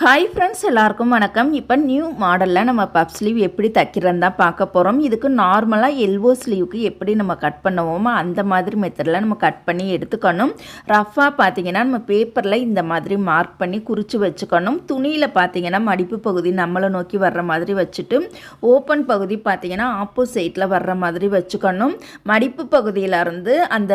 Hi friends எல்லாருக்கும் வணக்கம். இப்போ நியூ மாடலில் நம்ம பப் ஸ்லீவ் எப்படி தைக்கிறதுன்னு தான் பார்க்க போகிறோம் இதுக்கு நார்மலாக எல்வோ ஸ்லீவுக்கு எப்படி நம்ம கட் பண்ணுவோமோ அந்த மாதிரி மெத்தடில் நம்ம கட் பண்ணி எடுத்துக்கணும். ரஃபாக பார்த்தீங்கன்னா நம்ம பேப்பரில் இந்த மாதிரி மார்க் பண்ணி குறித்து வச்சுக்கணும். துணியில் பார்த்தீங்கன்னா மடிப்பு பகுதி நம்மளை நோக்கி வர்ற மாதிரி வச்சுட்டு ஓப்பன் பகுதி பார்த்தீங்கன்னா ஆப்போசைட்டில் வர்ற மாதிரி வச்சுக்கணும். மடிப்பு பகுதியிலேருந்து அந்த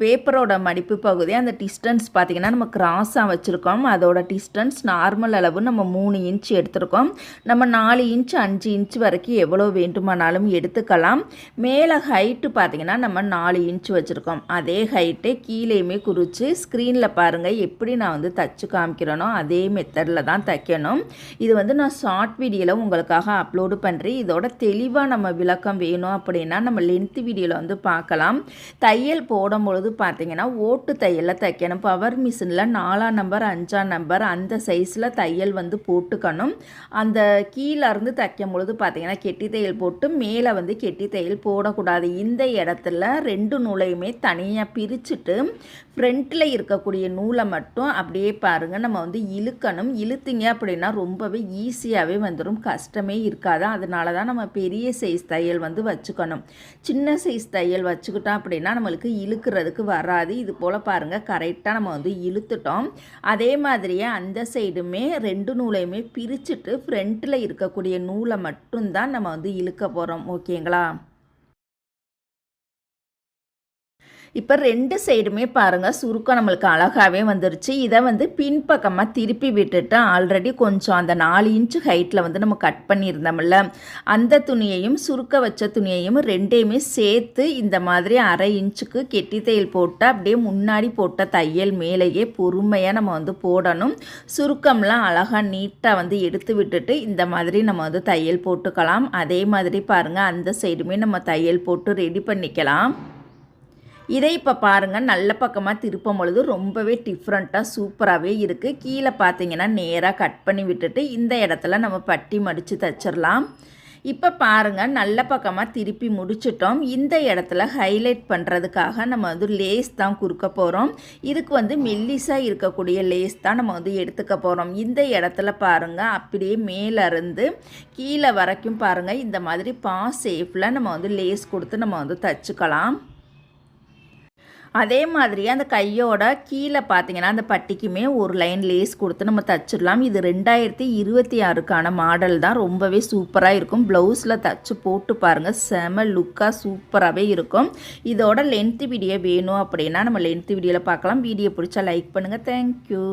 பேப்பரோட மடிப்பு பகுதி அந்த டிஸ்டன்ஸ் பார்த்தீங்கன்னா நம்ம கிராஸாக வச்சுருக்கோம். அதோட டிஸ்டன்ஸ் நார்மல் அளவு நம்ம மூணு இன்ச் எடுத்திருக்கோம். நம்ம நாலு இன்ச் அஞ்சு இன்ச் வரைக்கும் எவ்வளோ வேண்டுமானாலும் எடுத்துக்கலாம். மேலே ஹைட்டு பார்த்திங்கன்னா நம்ம நாலு இன்ச் வச்சுருக்கோம். அதே ஹைட்டை கீழேயுமே குறித்து ஸ்க்ரீனில் பாருங்கள் எப்படி நான் வந்து தச்சு காமிக்கிறேனோ அதே மெத்தடில் தான் தைக்கணும். இது வந்து நான் ஷார்ட் வீடியோவில் உங்களுக்காக அப்லோடு பண்ணுறேன் இதோட தெளிவாக நம்ம விளக்கம் வேணும் அப்படின்னா நம்ம லென்த் வீடியோவில் வந்து பார்க்கலாம். தையல் போடும் பொழுது பார்த்தீங்கன்னா ஓட்டு தையலில் தைக்கணும். பவர் மிஷினில் நாலாம் நம்பர் அஞ்சாம் நம்பர் அந்த சைஸில் தையல் வந்து போட்டுக்கணும். அந்த கீழேருந்து தைக்கும் பொழுது பார்த்திங்கன்னா கெட்டி தையல் போட்டு மேலே வந்து கெட்டி தையல் போடக்கூடாது. இந்த இடத்துல ரெண்டு நூலையுமே தனியாக பிரிச்சுட்டு ஃப்ரண்ட்டில் இருக்கக்கூடிய நூலை மட்டும் அப்படியே பாருங்கள் நம்ம வந்து இழுக்கணும். இழுத்திங்க அப்படின்னா ரொம்பவே ஈஸியாகவே வந்துடும் கஷ்டமே இருக்காது. அதனால தான் நம்ம பெரிய சைஸ் தையல் வந்து வச்சுக்கணும். சின்ன சைஸ் தையல் வச்சுக்கிட்டோம் அப்படின்னா நம்மளுக்கு இழுக்கிறதுக்கு வராது. இது போல் பாருங்கள் கரெக்டாக நம்ம வந்து இழுத்துட்டோம். அதே மாதிரியே அந்த சைடுமே ரெண்டு நூலையுமே பிரிச்சுட்டு ஃப்ரண்ட்டில் இருக்கக்கூடிய நூலை மட்டும்தான் நம்ம வந்து இழுக்க போகிறோம் ஓகேங்களா இப்போ ரெண்டு சைடுமே பாருங்கள் சுருக்கம் நம்மளுக்கு அழகாகவே வந்துருச்சு. இதை வந்து பின்பக்கமாக திருப்பி விட்டுட்டு ஆல்ரெடி கொஞ்சம் அந்த நாலு இன்ச்சு ஹைட்டில் வந்து நம்ம கட் பண்ணியிருந்தோம்ல அந்த துணியையும் சுருக்க வச்ச துணியையும் ரெண்டையுமே சேர்த்து இந்த மாதிரி அரை இன்ச்சுக்கு கெட்டி தையல் போட்டு அப்படியே முன்னாடி போட்ட தையல் மேலேயே பொறுமையாக நம்ம வந்து போடணும். சுருக்கம்லாம் அழகாக நீட்டாக வந்து எடுத்து விட்டுட்டு இந்த மாதிரி நம்ம வந்து தையல் போட்டுக்கலாம். அதே மாதிரி பாருங்கள் அந்த சைடுமே நம்ம தையல் போட்டு ரெடி பண்ணிக்கலாம். இதை இப்போ பாருங்கள் நல்ல பக்கமாக திருப்பும் பொழுது ரொம்பவே டிஃப்ரெண்ட்டாக சூப்பராகவே இருக்குது கீழே பார்த்தீங்கன்னா நேராக கட் பண்ணி விட்டுட்டு இந்த இடத்துல நம்ம பட்டி மடித்து தைச்சிடலாம் இப்போ பாருங்கள் நல்ல பக்கமாக திருப்பி முடிச்சிட்டோம். இந்த இடத்துல ஹைலைட் பண்ணுறதுக்காக நம்ம வந்து லேஸ் தான் கொடுக்க போகிறோம் இதுக்கு வந்து மெல்லிஸாக இருக்கக்கூடிய லேஸ் தான் நம்ம வந்து எடுத்துக்க போகிறோம் இந்த இடத்துல பாருங்கள் அப்படியே மேலேருந்து கீழே வரைக்கும் பாருங்கள் இந்த மாதிரி பா சேஃபில் நம்ம வந்து லேஸ் கொடுத்து நம்ம வந்து தச்சுக்கலாம். அதே மாதிரி அந்த கையோட கீழே பார்த்தீங்கன்னா அந்த பட்டிக்குமே ஒரு லைன் லேஸ் கொடுத்து நம்ம தச்சிடலாம். இது ரெண்டாயிரத்தி இருபத்தி ஆறுக்கான மாடல் தான். ரொம்பவே சூப்பராக இருக்கும். ப்ளவுஸில் தச்சு போட்டு பாருங்கள் செம லுக்காக சூப்பராகவே இருக்கும். இதோட லென்த்து வீடியோ வேணும் அப்படின்னா நம்ம லென்த்து வீடியோவில் பார்க்கலாம். வீடியோ பிடிச்சா லைக் பண்ணுங்கள் தேங்க்யூ